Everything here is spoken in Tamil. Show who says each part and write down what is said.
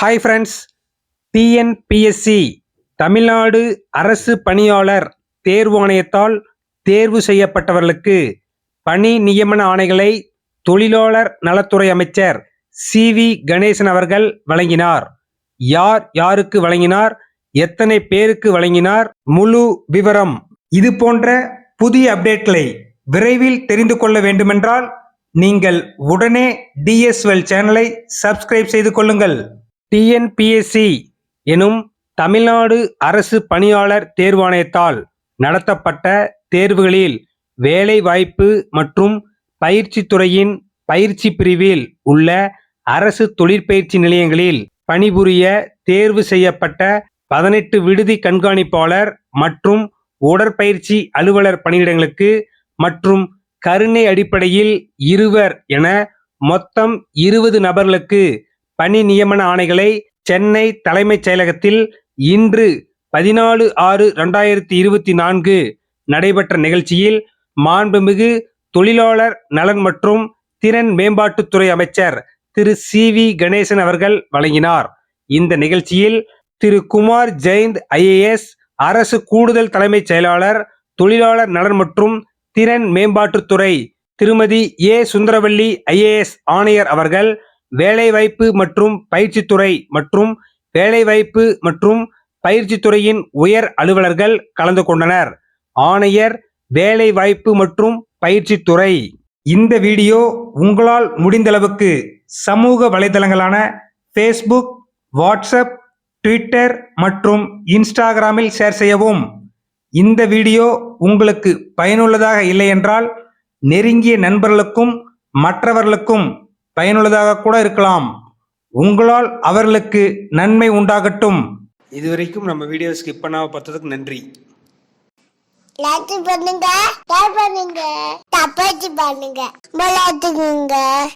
Speaker 1: ஹாய் ஃப்ரெண்ட்ஸ் டிஎன்பிஎஸ்சி தமிழ்நாடு அரசு பணியாளர் தேர்வு ஆணையத்தால் தேர்வு செய்யப்பட்டவர்களுக்கு பணி நியமன ஆணைகளை தொழிலாளர் நலத்துறை அமைச்சர் சி வி கணேசன் அவர்கள் வழங்கினார். யார் யாருக்கு வழங்கினார்? எத்தனை பேருக்கு வழங்கினார்? முழு விவரம் இது போன்ற புதிய அப்டேட்களை விரைவில் தெரிந்து கொள்ள வேண்டுமென்றால் நீங்கள் உடனே டிஎஸ்எல் சேனலை சப்ஸ்கிரைப் செய்து கொள்ளுங்கள். டிஎன்பிஎஸ்சி எனும் தமிழ்நாடு அரசு பணியாளர் தேர்வாணையத்தால் நடத்தப்பட்ட தேர்வுகளில் வேலைவாய்ப்பு மற்றும் பயிற்சி துறையின் பயிற்சி பிரிவில் உள்ள அரசு தொழிற்பயிற்சி நிலையங்களில் பணிபுரிய தேர்வு செய்யப்பட்ட பதினெட்டு விடுதி கண்காணிப்பாளர் மற்றும் உடற்பயிற்சி அலுவலர் பணியிடங்களுக்கு மற்றும் கருணை அடிப்படையில் இருவர் என மொத்தம் இருபது நபர்களுக்கு பணி நியமன ஆணைகளை சென்னை தலைமைச் செயலகத்தில் இன்று பதினாலு ஆறு ரெண்டாயிரத்தி இருபத்தி நான்கு நடைபெற்ற நிகழ்ச்சியில் மாண்புமிகு தொழிலாளர் நலன் மற்றும் திறன் மேம்பாட்டுத்துறை அமைச்சர் திரு சி வி கணேசன் அவர்கள் வழங்கினார். இந்த நிகழ்ச்சியில் திரு குமார் ஜெயந்த் ஐஏஎஸ் அரசு கூடுதல் தலைமைச் செயலாளர் தொழிலாளர் நலன் மற்றும் திறன் மேம்பாட்டுத்துறை திருமதி ஏ சுந்தரவல்லி ஐஏஎஸ் ஆணையர் அவர்கள் வேலைவாய்ப்பு மற்றும் பயிற்சித்துறை மற்றும் வேலைவாய்ப்பு மற்றும் பயிற்சித்துறையின் உயர் அலுவலர்கள் கலந்து கொண்டனர். ஆணையர் வேலைவாய்ப்பு மற்றும் பயிற்சித்துறை. இந்த வீடியோ உங்களால் முடிந்தளவுக்கு சமூக வலைதளங்களான ஃபேஸ்புக் வாட்ஸ்அப் ட்விட்டர் மற்றும் இன்ஸ்டாகிராமில் ஷேர் செய்யவும். இந்த வீடியோ உங்களுக்கு பயனுள்ளதாக இல்லை என்றால் நெருங்கிய நண்பர்களுக்கும் மற்றவர்களுக்கும் பயனுள்ளதாக கூட இருக்கலாம். உங்களால் அவர்களுக்கு நன்மை உண்டாகட்டும். இதுவரைக்கும் நம்ம வீடியோ ஸ்கிப் பண்ணாம பார்த்ததுக்கு நன்றி.
Speaker 2: லைக் பண்ணுங்க ஷேர் பண்ணுங்க தப்பாச்சு பண்ணுங்க. விளையாட்டுக்குங்க